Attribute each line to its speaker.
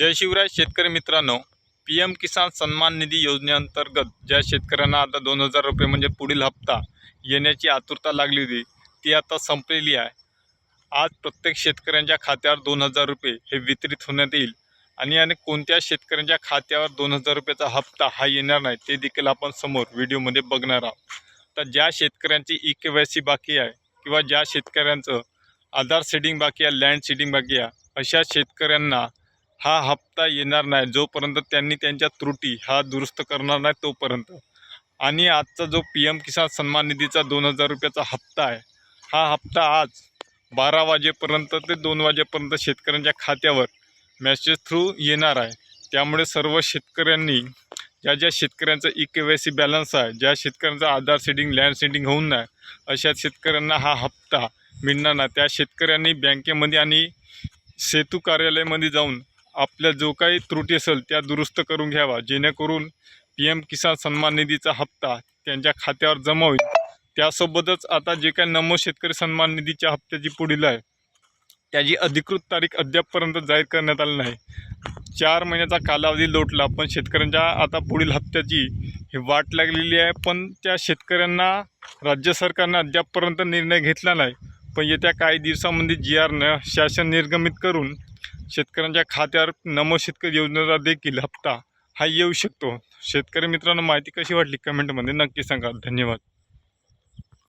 Speaker 1: जय शिवराय शेतकरी मित्रांनो. P M किसान सन्मान निधी योजनेअंतर्गत ज्या शेतकऱ्यांना आता दोन हजार रुपये म्हणजे पुढील हप्ता येण्याची आतुरता लागली होती ती आता संपलेली आहे. आज प्रत्येक शेतकऱ्यांच्या खात्यावर दोन हजार रुपये हे वितरित होण्यात येईल आणि आणि कोणत्या शेतकऱ्यांच्या खात्यावर दोन हजार रुपयाचा हप्ता हा येणार नाही ते देखील आपण समोर व्हिडिओमध्ये बघणार आहोत. तर ज्या शेतकऱ्यांची ई के वाय सी बाकी आहे किंवा ज्या शेतकऱ्यांचं आधार सीडिंग बाकी आहे लँड सीडिंग बाकी आहे अशा शेतकऱ्यांना हा हप्ता येणार नाही जोपर्यंत त्यांनी त्यांच्या त्रुटी हा दुरुस्त करणार नाही तोपर्यंत. आणि आजचा जो पी एम किसान सन्मान निधीचा दोन हजार रुपयाचा हप्ता आहे हा हप्ता आज बारा वाजेपर्यंत ते दोन वाजेपर्यंत शेतकऱ्यांच्या खात्यावर मॅसेज थ्रू येणार आहे. त्यामुळे सर्व शेतकऱ्यांनी ज्या ज्या शेतकऱ्यांचं E K Y C balance आहे ज्या शेतकऱ्यांचं आधार सेडिंग लँड सेडिंग होऊन नाही अशा शेतकऱ्यांना हा हप्ता मिळणार नाही. त्या शेतकऱ्यांनी बँकेमध्ये आणि सेतू कार्यालयामध्ये जाऊन आपल्या जो काही त्रुटी असेल त्या दुरुस्त करून घ्यावा. जेणेकरून पी एम किसान सन्मान निधीचा हप्ता त्यांच्या खात्यावर जमा होईल. त्यासोबतच आता जे काही नमो शेतकरी सन्मान निधीच्या हप्त्याची पुढील आहे त्याची अधिकृत तारीख अद्यापपर्यंत जाहीर करण्यात आली नाही. चार महिन्याचा कालावधी लोटला पण शेतकऱ्यांच्या आता पुढील हप्त्याची ही वाट लागलेली आहे. पण त्या शेतकऱ्यांना राज्य सरकारनं अद्यापपर्यंत निर्णय घेतला नाही. पण येत्या काही दिवसामध्ये जी आरनं शासन निर्गमित करून शेतकऱ्यांच्या खात्यावर नमो शेतकरी योजनेचा देखील हप्ता हा येऊ शकतो. शेतकरी मित्रांनो माहिती कशी वाटली कमेंटमध्ये नक्की सांगा. धन्यवाद.